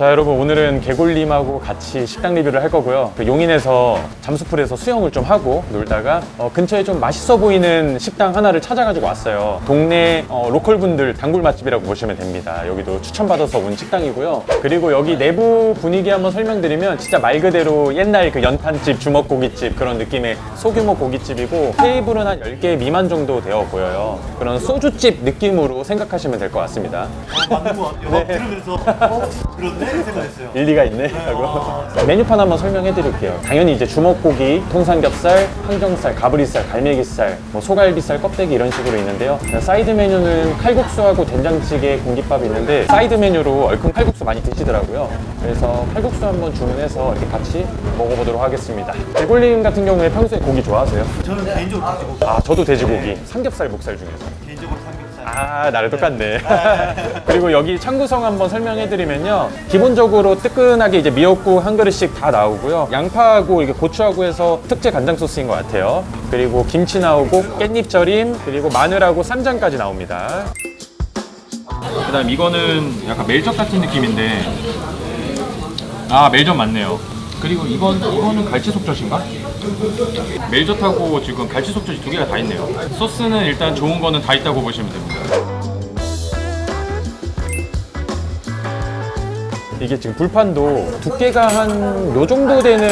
자 여러분 오늘은 개골님하고 같이 식당 리뷰를 할 거고요. 그 용인에서 잠수풀에서 수영을 좀 하고 놀다가 어, 근처에 좀 맛있어 보이는 식당 하나를 찾아가지고 왔어요. 동네 어, 로컬 분들 단골 맛집이라고 보시면 됩니다. 여기도 추천받아서 온 식당이고요. 그리고 여기 내부 분위기 한번 설명드리면 진짜 말 그대로 옛날 그 연탄집 주먹고깃집 그런 느낌의 소규모 고깃집이고 테이블은 한 10개 미만 정도 되어 보여요. 그런 소주집 느낌으로 생각하시면 될 것 같습니다. 맞는 것 같아요. 막 들으면서. 어? 그 생각했어요. 일리가 있네. 하고. 메뉴판 한번 설명해 드릴게요. 당연히 이제 주먹고기, 통삼겹살, 항정살, 가브리살, 갈매기살, 뭐 소갈비살, 껍데기 이런 식으로 있는데요. 사이드 메뉴는 칼국수하고 된장찌개, 공깃밥이 있는데 사이드 메뉴로 얼큰 칼국수 많이 드시더라고요. 그래서 칼국수 한번 주문해서 이렇게 같이 먹어보도록 하겠습니다. 대골님 같은 경우에 평소에 고기 좋아하세요? 저는 개인적으로 돼지고기, 아 저도 돼지고기. 삼겹살, 목살 중에서. 개인적으로. 아, 나를 똑같네. 그리고 여기 창구성 한번 설명해드리면요. 기본적으로 뜨끈하게 이제 미역국 한 그릇씩 다 나오고요. 양파하고 이게 고추하고 해서 특제 간장 소스인 것 같아요. 그리고 김치 나오고 깻잎 절임, 그리고 마늘하고 쌈장까지 나옵니다. 그 다음 이거는 약간 멜젓 같은 느낌인데, 아, 멜젓 맞네요. 그리고 이건, 이거는 갈치 속젓인가? 멜젓하고 지금 갈치 속젓이 두 개가 다 있네요. 소스는 일단 좋은 거는 다 있다고 보시면 됩니다. 이게 지금 불판도 두께가 한 요 정도 되는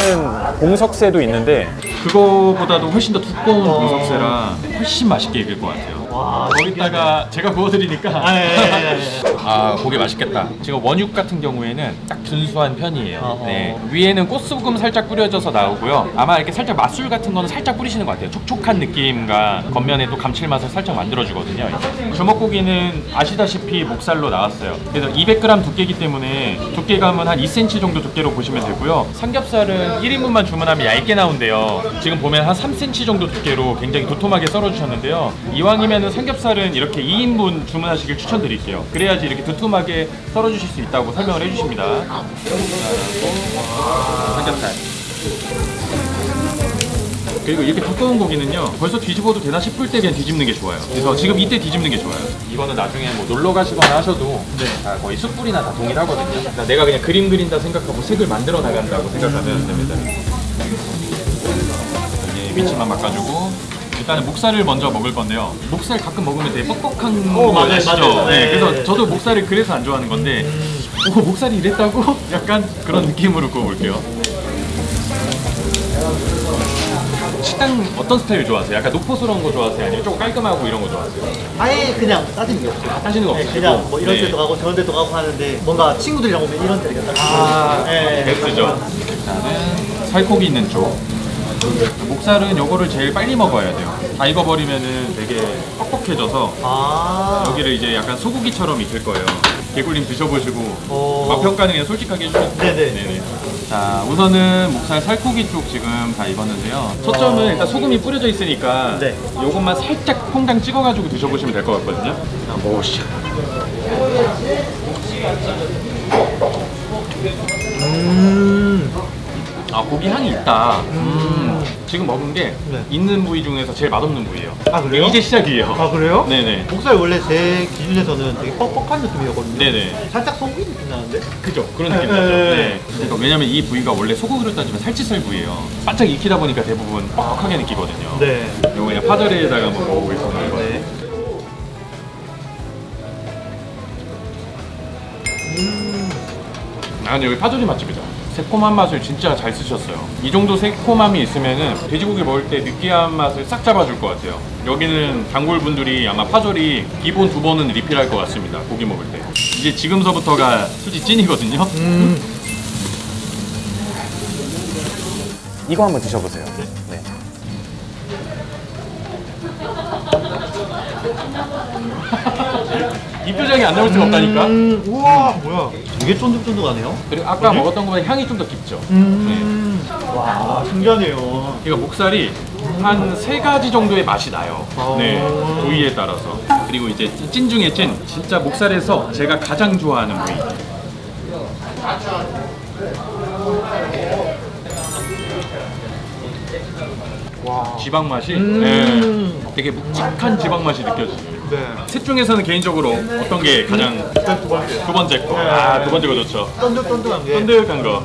공석쇠도 있는데 그거보다도 훨씬 더 두꺼운 공석쇠라 훨씬 맛있게 익을 것 같아요. 와, 거기다가 제가 구워드리니까 아, 예, 예, 예. 아 고기 맛있겠다. 지금 원육 같은 경우에는 딱 준수한 편이에요. 어허. 네. 위에는 꽃소금 살짝 뿌려져서 나오고요. 아마 이렇게 살짝 맛술 같은 거는 살짝 뿌리시는 것 같아요. 촉촉한 느낌과 겉면에 또 감칠맛을 살짝 만들어주거든요. 두먹고기는 아시다시피 목살로 나왔어요. 그래서 200g 두께이기 때문에 두께감은 한 2cm 정도 두께로 보시면 되고요. 삼겹살은 1인분만 주문하면 얇게 나온대요. 지금 보면 한 3cm 정도 두께로 굉장히 도톰하게 썰어주셨는데요. 이왕이면 삼겹살은 이렇게 2인분 주문하시길 추천드릴게요. 그래야지 이렇게 두툼하게 썰어 주실 수 있다고 설명을 해 주십니다. 삼겹살. 그리고 이렇게 두꺼운 고기는요 벌써 뒤집어도 되나 싶을 때 그냥 뒤집는 게 좋아요. 그래서 지금 이때 뒤집는 게 좋아요. 이거는 나중에 뭐 놀러 가시거나 하셔도 다 거의 숯불이나 다 동일하거든요. 그러니까 내가 그냥 그림 그린다 생각하고 색을 만들어 나간다고 생각하면 됩니다. 이게 위치만 바꿔주고 일단은 목살을 먼저 먹을 건데요 목살 가끔 먹으면 되게 뻑뻑한 어, 거 맞아요, 아시죠? 맞아요. 네, 네. 그래서 저도 목살을 그래서 안 좋아하는 건데 오 목살이 이랬다고? 약간 그런 느낌으로 구워볼게요 식당 어떤 스타일 좋아하세요? 약간 노포스러운 거 좋아하세요? 아니면 조금 깔끔하고 이런 거 좋아하세요? 아예 그냥 따지는 게 없어요. 따지는 거 네, 없으시고 그냥 뭐 이런 네. 데도 가고 저런 데도 가고 하는데 뭔가 친구들이랑 오면 이런 데가 딱 아, 네. 베스트죠. 일단은 살코기 있는 쪽. 목살은 요거를 제일 빨리 먹어야 돼요. 다 익어버리면은 되게 뻑뻑해져서 아. 여기를 이제 약간 소고기처럼 익힐 거예요. 개굴님 드셔보시고 어. 맛 평가는 그냥 솔직하게 해주세요. 네네. 네네. 자, 우선은 목살 살코기 쪽 지금 다 익었는데요. 초점은 일단 소금이 뿌려져 있으니까 네. 요것만 살짝 퐁당 찍어가지고 드셔보시면 될 것 같거든요. 자, 먹어보시죠. 음. 아 고기 향이 있다. 음. 지금 먹은 게 네. 있는 부위 중에서 제일 맛없는 부위예요. 아, 그래요? 이제 시작이에요. 아 그래요? 네네. 목살 원래 제 기준에서는 되게 뻑뻑한 느낌이었거든요. 네네. 살짝 소고기 느낌 나는데? 그죠. 그런 느낌 네, 나죠. 네, 네. 그러니까 왜냐면 이 부위가 원래 소고기로 따지면 살치살 부위예요. 바짝 익히다 보니까 대부분 뻑뻑하게 느끼거든요. 네. 이거 그냥 파절에다가 한번 먹어보겠습니다. 이거. 네. 아 근데 여기 파절이 맛집이다. 새콤한 맛을 진짜 잘 쓰셨어요. 이 정도 새콤함이 있으면은 돼지고기 먹을 때 느끼한 맛을 싹 잡아줄 것 같아요. 여기는 단골 분들이 아마 파절이 기본 두 번은 리필할 것 같습니다. 고기 먹을 때. 이제 지금서부터가 수지 찐이거든요. 음. 이거 한번 드셔보세요. 네. 이 표정이 안 나올 수가 없다니까. 음. 우와 뭐야? 되게 쫀득쫀득하네요. 그리고 아까 먹었던 것보다 향이 좀 더 깊죠. 음. 와 신기하네요. 이거 목살이 한 세 가지 정도의 맛이 나요. 네, 부위에 따라서. 그리고 이제 찐 중에 찐, 진짜 목살에서 제가 가장 좋아하는 부위. 와. 지방 맛이 음. 네, 되게 묵직한 지방 맛이 느껴져요. 네. 셋 중에서는 개인적으로 어떤 게 가장 일단 두 번째. 두 번째 거? 아, 두 번째가 좋죠. 쫀득쫀득한 게. 쫀득한 거.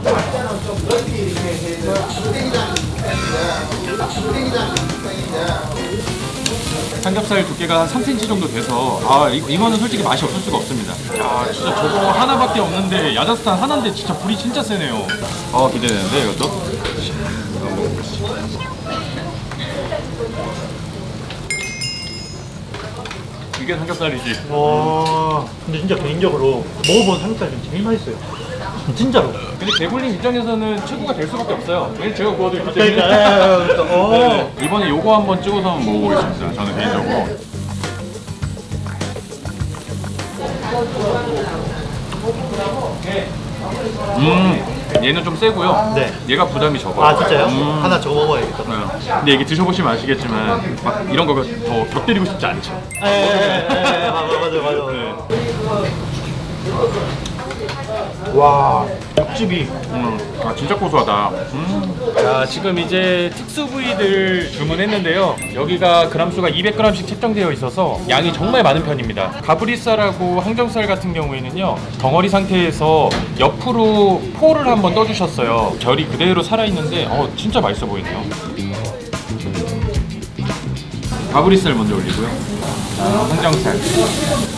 삼겹살 두께가 한 3cm 정도 돼서 아 이, 이거는 솔직히 맛이 없을 수가 없습니다. 야 진짜 저거 하나밖에 없는데 야자스탄 하나인데 진짜 불이 진짜 세네요. 아 기대되는데 이것도. 이게 삼겹살이지. 와. 근데 진짜 개인적으로 먹어본 삼겹살 중에 제일 맛있어요. 진짜로. 근데 개굴님 입장에서는 최고가 될 수밖에 없어요. 왜냐면 제가 구워드렸기 때문에. 그러니까. 어. 네, 이번에 요거 한번 찍어서 한번 먹어보겠습니다. 저는 개인적으로. 음, 얘는 좀 세고요. 네. 얘가 부담이 적어요. 아 진짜요? 음. 하나 저 먹어야겠다. 네. 근데 이게 드셔보시면 아시겠지만 막 이런 거더 곁들이고 싶지 않죠. 에에에에 맞아 맞아 맞아. 네. 와 육즙이 음, 아 진짜 고소하다. 음. 자 지금 이제 특수 부위들 주문했는데요. 여기가 그람수가 200g씩 책정되어 있어서 양이 정말 많은 편입니다. 가브리살하고 항정살 같은 경우에는요 덩어리 상태에서 옆으로 포를 한번 떠주셨어요. 결이 그대로 살아 있는데 어 진짜 맛있어 보이네요. 가브리살 먼저 올리고요. 자, 항정살.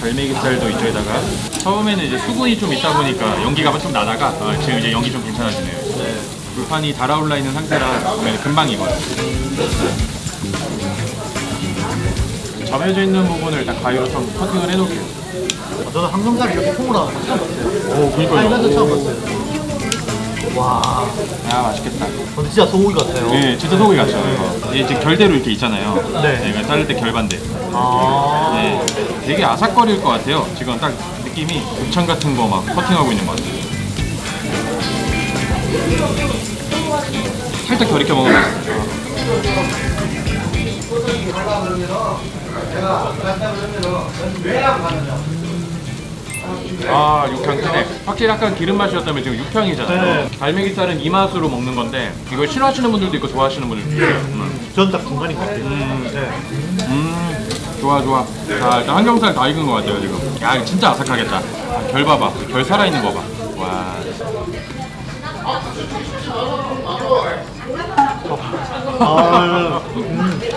음, 갈매기살도 이쪽에다가 처음에는 이제 수분이 좀 있다 보니까 연기가 좀 나다가 어, 지금 이제 연기 좀 괜찮아지네요. 불판이 달아올라 있는 상태라 네, 금방 익어요. 점여져 있는 부분을 일단 가위로 좀 커팅을 해놓을게요. 저는 항정살 이렇게 통으로 하는 거 처음 봤어요. 오, 그니까요. 아니 처음 봤어요. 와, 아, 맛있겠다. 근데 진짜 소고기 같아요. 네, 진짜 소고기 같죠, 이거. 이게 지금 결대로 이렇게 있잖아요. 네. 이거 자를 때 결반대. 아, 네, 되게 아삭거릴 것 같아요. 지금 딱 느낌이 곱창 같은 거 막 커팅하고 있는 것 같아요. 살짝 덜 익혀 먹으면 맛있어요. 아 육향 크네 확실히 약간 기름 맛이었다면 지금 육향이잖아요 네. 갈매기살은 이 맛으로 먹는 건데 이걸 싫어하시는 분들도 있고 좋아하시는 분들도 있어요 음. 저는 딱 중간인 것 같아요. 음. 네. 음, 좋아 좋아. 자 일단 항정살 다 익은 것 같아요 지금. 야 이거 진짜 아삭하겠다. 아, 결 봐봐. 결 살아있는 거 봐. 와. 아,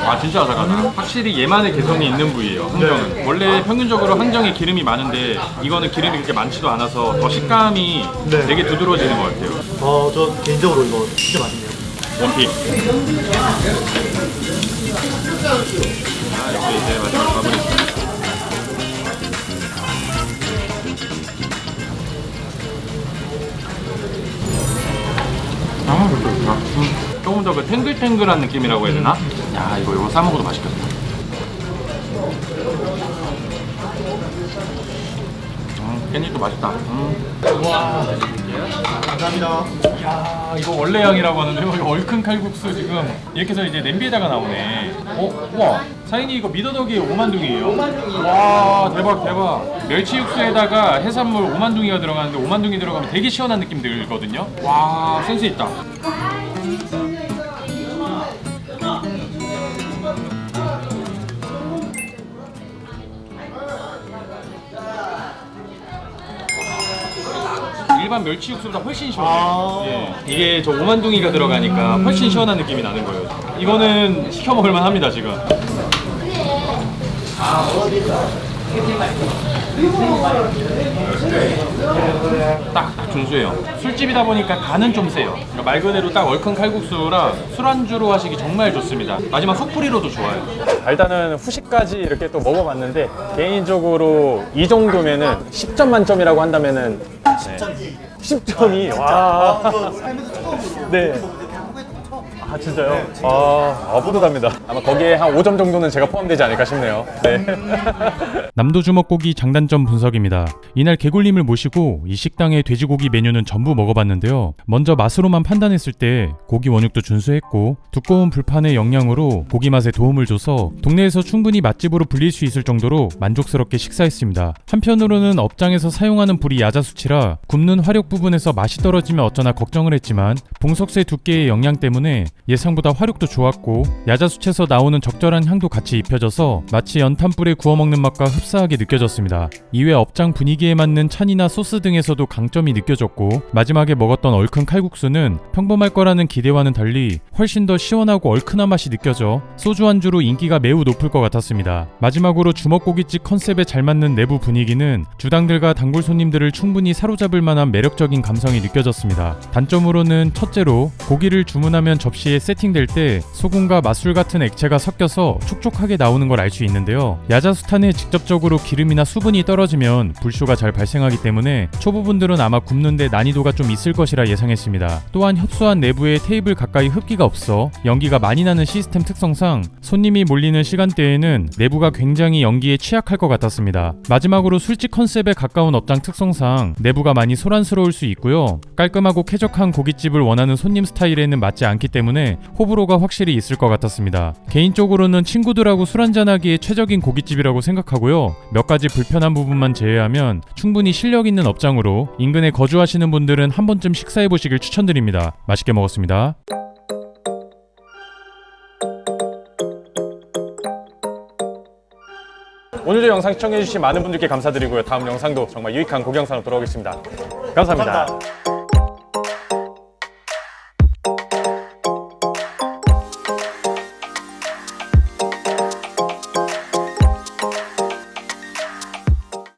아 진짜 아삭하다. 확실히 얘만의 개성이 있는 부위예요. 항정은. 원래 평균적으로 항정에 기름이 많은데 이거는 기름이 그렇게 많지도 않아서 더 식감이 네. 되게 두드러지는 것 같아요. 어, 저 개인적으로 이거 진짜 맛있네요. 원픽. 아 이렇게 이제 마지막 마무리. 아, 좋다. 음, 조금 더 그 탱글탱글한 느낌이라고 해야 되나? 야, 이거 이거 싸 먹어도 맛있겠다. 음, 깻잎도 맛있다. 음. 감사합니다. 야 이거 원래 양이라고 하는데요. 이거 얼큰 칼국수 지금 이렇게 해서 이제 냄비에다가 나오네. 어, 우와. 사장님 이거 미더덕이 오만둥이에요. 와 대박 대박. 멸치 육수에다가 해산물 오만둥이가 들어가는데 오만둥이 들어가면 되게 시원한 느낌 들거든요. 와 센스 있다. 일반 멸치 육수보다 훨씬 시원해요. 아. 예. 이게 저 오만둥이가 들어가니까 훨씬 시원한 느낌이 나는 거예요. 이거는 시켜 먹을 만 합니다 지금. 딱, 딱 준수해요. 술집이다 보니까 간은 좀 세요. 그러니까 말 그대로 딱 얼큰 칼국수라 술안주로 하시기 정말 좋습니다. 마지막 속풀이로도 좋아요. 일단은 후식까지 이렇게 또 먹어봤는데 개인적으로 이 정도면은 10점 만점이라고 한다면은 네. 10점이 와. 살면서 처음으로. 네. 아 진짜요? 아, 아 뿌듯합니다. 아마 거기에 한 5점 정도는 제가 포함되지 않을까 싶네요. 네. 남도주먹고기 장단점 분석입니다. 이날 개굴님을 모시고 이 식당의 돼지고기 메뉴는 전부 먹어봤는데요. 먼저 맛으로만 판단했을 때 고기 원육도 준수했고 두꺼운 불판의 영양으로 고기 맛에 도움을 줘서 동네에서 충분히 맛집으로 불릴 수 있을 정도로 만족스럽게 식사했습니다. 한편으로는 업장에서 사용하는 불이 야자수치라 굽는 화력 부분에서 맛이 떨어지면 어쩌나 걱정을 했지만 봉석쇠 두께의 영양 때문에 예상보다 화력도 좋았고 야자수채에서 나오는 적절한 향도 같이 입혀져서 마치 연탄불에 구워 먹는 맛과 흡사하게 느껴졌습니다. 이외 업장 분위기에 맞는 찬이나 소스 등에서도 강점이 느껴졌고 마지막에 먹었던 얼큰 칼국수는 평범할 거라는 기대와는 달리 훨씬 더 시원하고 얼큰한 맛이 느껴져 소주 안주로 인기가 매우 높을 것 같았습니다. 마지막으로 주먹고깃집 컨셉에 잘 맞는 내부 분위기는 주당들과 단골 손님들을 충분히 사로잡을 만한 매력적인 감성이 느껴졌습니다. 단점으로는 첫째로 고기를 주문하면 접시에 세팅될 때 소금과 맛술 같은 액체가 섞여서 촉촉하게 나오는 걸 알 수 있는데요. 야자수탄에 직접적으로 기름이나 수분이 떨어지면 불쇼가 잘 발생하기 때문에 초보분들은 아마 굽는데 난이도가 좀 있을 것이라 예상했습니다. 또한 협소한 내부에 테이블 가까이 흡기가 없어 연기가 많이 나는 시스템 특성상 손님이 몰리는 시간대에는 내부가 굉장히 연기에 취약할 것 같았습니다. 마지막으로 술집 컨셉에 가까운 업장 특성상 내부가 많이 소란스러울 수 있고요. 깔끔하고 쾌적한 고깃집을 원하는 손님 스타일에는 맞지 않기 때문에 호불호가 확실히 있을 것 같았습니다. 개인적으로는 친구들하고 술 한잔하기에 최적인 고깃집이라고 생각하고요. 몇 가지 불편한 부분만 제외하면 충분히 실력 있는 업장으로 인근에 거주하시는 분들은 한 번쯤 식사해 보시길 추천드립니다. 맛있게 먹었습니다. 오늘도 영상 시청해주신 많은 분들께 감사드리고요. 다음 영상도 정말 유익한 영상으로 돌아오겠습니다 감사합니다. 감사합니다.